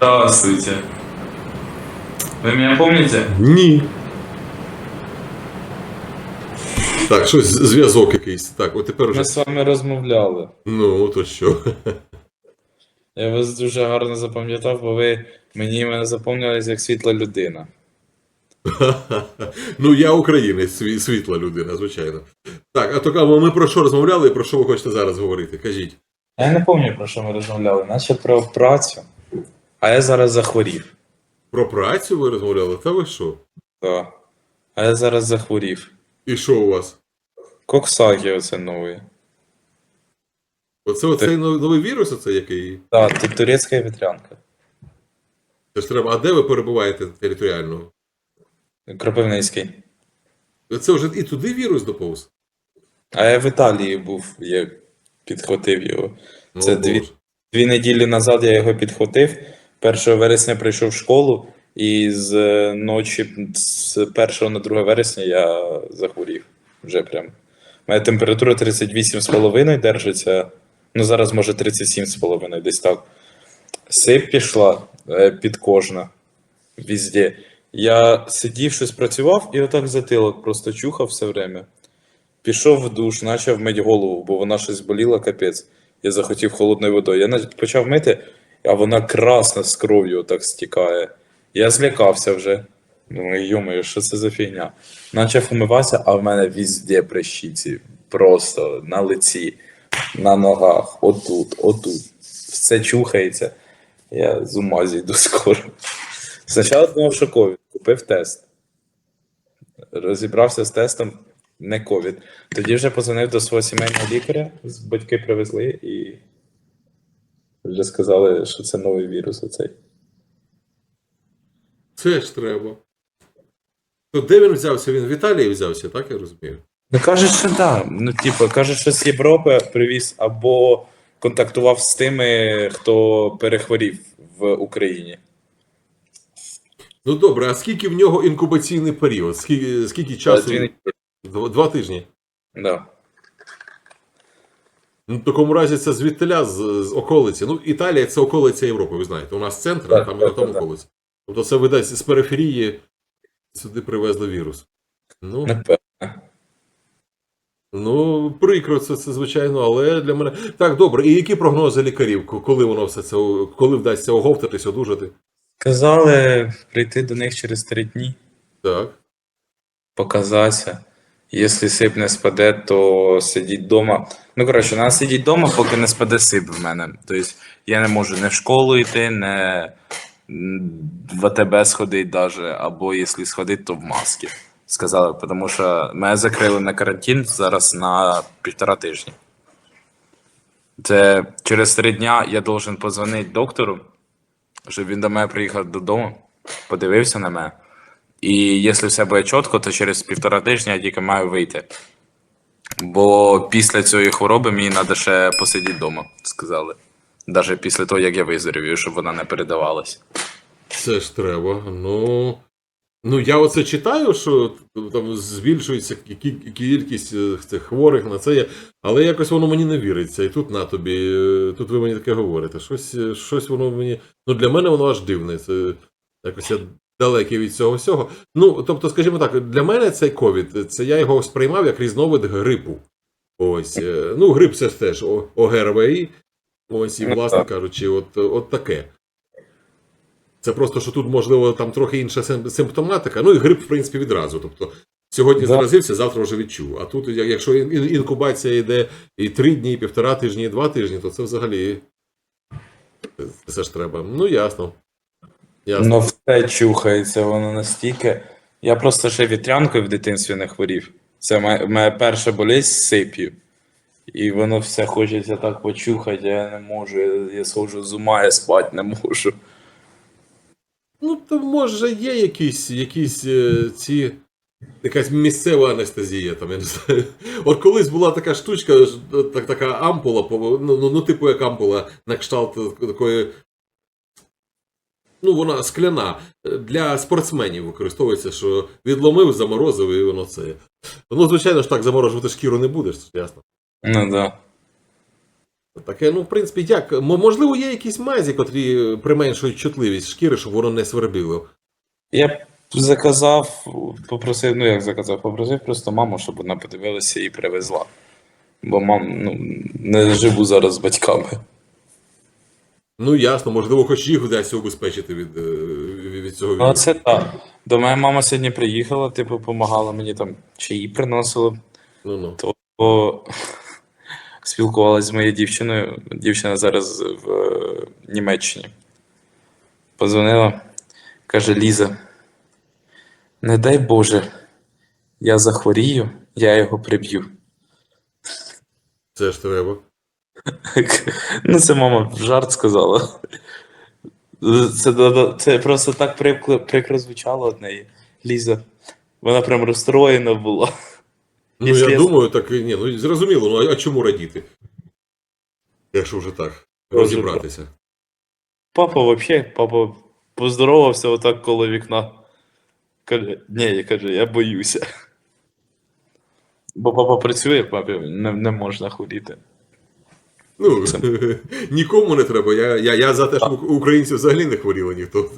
Здравствуйте. Вы меня помните? Ні. Так, щось зв'язок якийсь. Так, от тепер Ми з вами розмовляли. Ну, то що? Я вас дуже гарно запам'ятав, бо ви мені мене запам'ятались як світла людина. ну, я українець, сві- світла людина, звичайно. Так, а то а ми про що розмовляли і про що ви хочете зараз говорити? Кажіть. Я не пам'ятаю, про що ми розмовляли, наче про працю. А я зараз захворів. Про працю ви розмовляли? Та ви що? Так. А я зараз захворів. І що у вас? Коксакі оце новий. Оце оцей нов- новий вірус, оце який? Так, тут турецька вітрянка. Це ж треба. А де ви перебуваєте територіально? Кропивницький. Це вже і туди вірус доповз? А я в Італії був, я підхватив його. Це О, дві- Боже. Дві неділі назад я його підхватив. 1 вересня прийшов в школу, і з е, ночі з 1 на 2 вересня я захворів. Вже прям. Мене температура 38,5 держиться. Ну, зараз може 37,5, десь так. Сип пішла е, підкожна. Везде. Я сидів, щось працював, і отак затилок просто чухав все время. Пішов в душ, почав мити голову, бо вона щось боліла, капець. Я захотів холодною водою. Я почав мити, а вона красна з кров'ю так стікає. Я злякався вже. Думаю, йомаю, що це за фігня? Почав умиватися, а в мене везде прищиці. Просто на лиці, на ногах, отут, отут. Все чухається. Я з ума зійду скоро. Спочатку думав, що ковід. Купив тест. Розібрався з тестом, не ковід. Тоді вже позвонив до свого сімейного лікаря, батьки привезли і вже сказали, що це новий вірус оцей. Це ж треба. То де він взявся? Він в Італії взявся, так я розумію? Ну кажуть, що так. Ну, типу, кажуть, що з Європи привіз або контактував з тими, хто перехворів в Україні. Ну добре, а скільки в нього інкубаційний період? Скільки, скільки часу? Два, два тижні. Да. Ну, в такому разі це звідтиля з, з околиці. Ну, Італія це околиця Європи, ви знаєте. У нас центр, а Так, там, так, а там так, так. околиця. Тобто це видасть з периферії сюди привезли вірус. Ну, ну прикро це, це, звичайно, але для мене. Так, добре. І які прогнози лікарів? Коли воно все це коли вдасться оговтатись, одужати? Казали прийти до них через три дні. Так. показатися. Якщо сип не спаде, то сидіть вдома. Ну, коротше, треба сидіти вдома, поки не спаде сип в мене. Тобто я не можу не в школу йти, не в АТБ сходити даже, або якщо сходити, то в маски. Сказали, тому що мене закрили на карантин зараз на півтора тижні. Це через три дня я должен позвонити доктору, щоб він до мене приїхав додому, подивився на мене. І якщо все буде чітко, то через півтора тижня я тільки маю вийти. Бо після цієї хвороби мені треба ще посидіти вдома, сказали. Навіть після того, як я виздоровію, щоб вона не передавалась. Це ж треба. Ну. Ну, я оце читаю, що там збільшується кількість е, цих хворих на це, але якось воно мені не віриться. І тут на тобі, е, тут ви мені таке говорите. Щось, е, щось воно мені. Ну, для мене воно аж дивне. Це якось я далекий від цього всього. Ну, тобто, скажімо так, для мене цей ковід, це я його сприймав як різновид грипу. Ось. е, Ну, грип це ж теж ОГРВІ. Ось, і, Ну, власне кажучи, от, от таке. Це просто, що тут, можливо, там трохи інша симптоматика. Ну і грип, в принципі, відразу. Тобто, сьогодні Да. заразився, завтра вже відчув. А тут, якщо ін- ін- інкубація йде і три дні, і півтора тижні, і два тижні, то це взагалі. Це ж треба. Ну, ясно. Ясно. Ну, все чухається, воно настільки. Я просто ще вітрянкою в дитинстві не хворів. Це моя, моя перша болість з сип'ю. І воно все хочеться так почухати, я не можу. Я, я схожу з ума, я спати не можу. Ну, то може є якісь, якісь е, ці. Якась місцева анестезія, там, я не знаю. От колись була така штучка, так, така ампула, ну, ну, ну, типу як ампула на кшталт такої. Ну, вона скляна. Для спортсменів використовується, що відломив, заморозив, і воно це. Ну, звичайно ж так, заморожувати шкіру не будеш, ясно. Ну. Да. Таке, ну, в принципі, як? Можливо, є якісь мазі, котрі применшують чутливість шкіри, щоб воно не свербіло. Я заказав, попросив, ну як заказав, попросив просто маму, щоб вона подивилася і привезла. Бо мам, ну, не живу зараз з батьками. Ну, ясно, можливо, хоч їх вдасться убезпечити від, е, від цього Ну, це так. До мене мама сьогодні приїхала, типу, допомагала мені там чаї приносила, Ну, ну. то спілкувалася з моєю дівчиною. Дівчина зараз в е, Німеччині. Позвонила, каже: Ліза, не дай Боже, я захворію, я його приб'ю. Це ж треба. Ну, це мама в жарт сказала. Це, це, просто так прикро, прикро звучало від неї. Ліза. Вона прям розстроєна була. Ну, Якщо я я- думаю, так ні, ну зрозуміло, ну а- чому радіти? Якщо вже так, розібратися. Папа взагалі, папа поздоровався отак коло вікна. Каже, ні, каже, я боюся. Бо папа працює, папі не, не можна хворіти. Ну, нікому не треба. Я, я, я за те, щоб українці взагалі не хворіли ніхто.